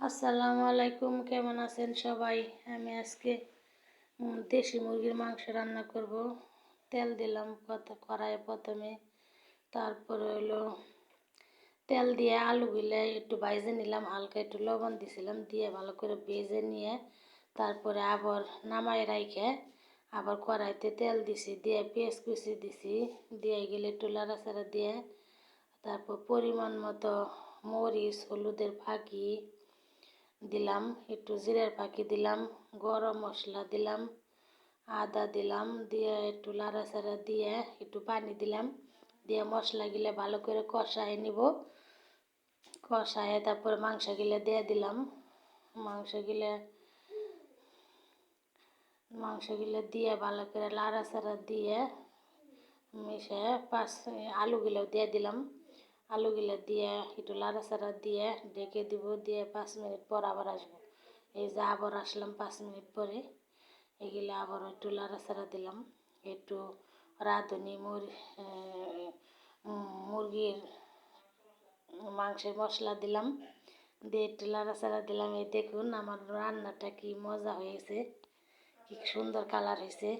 আসসালামু আলাইকুম, কেমন আছেন সবাই? আমি আজকে দেশি মুরগির মাংস রান্না করব। তেল দিলাম কড়াইয়ে প্রথমে। তারপরে হলো তেল দিয়ে আলুগুলো একটু বাইজে নিলাম, হালকা একটু লবণ দিছিলাম, দিয়ে ভালো করে ভেজে নিয়ে তারপরে আবার নামাই রাইখে আবার কড়াইতে তেল দিছি, দিয়ে পেঁয়াজ কুচি দিছি, দিয়ে গেলে একটু লাড়াচাড়া দিয়ে তারপর পরিমাণ মতো মরিচ, হলুদের ফাঁকি দিলাম, একটু জিরের পাখি দিলাম, গরম মশলা দিলাম, আদা দিলাম, দিয়ে একটু লাড়াচাড়া দিয়ে একটু পানি দিলাম, দিয়ে মশলাগুলো ভালো করে কষায় নিব। কষায় তারপরে মাংসগুলো দিয়ে দিলাম। মাংসগুলো মাংসগুলো দিয়ে ভালো করে লাড়াচাড়া দিয়ে মিশে পাঁচ আলুগুলো দিয়ে দিলাম। আলুগুলো দিয়ে, একটু লাড়াচাড়া দিয়ে ঢেকে দিব, দিয়ে পাঁচ মিনিট পর আবার আসব। এই যে আবার আসলাম পাঁচ মিনিট পরে, এগুলো আবার একটু লাড়াচাড়া দিলাম। একটু রাঁধুনি, মুর মুরগির মাংসের মশলা দিলাম। দিয়ে একটু লাড়াচাড়া দিলাম। এই দেখুন আমার রান্নাটা কি মজা হয়েছে, কি সুন্দর কালার হয়েছে।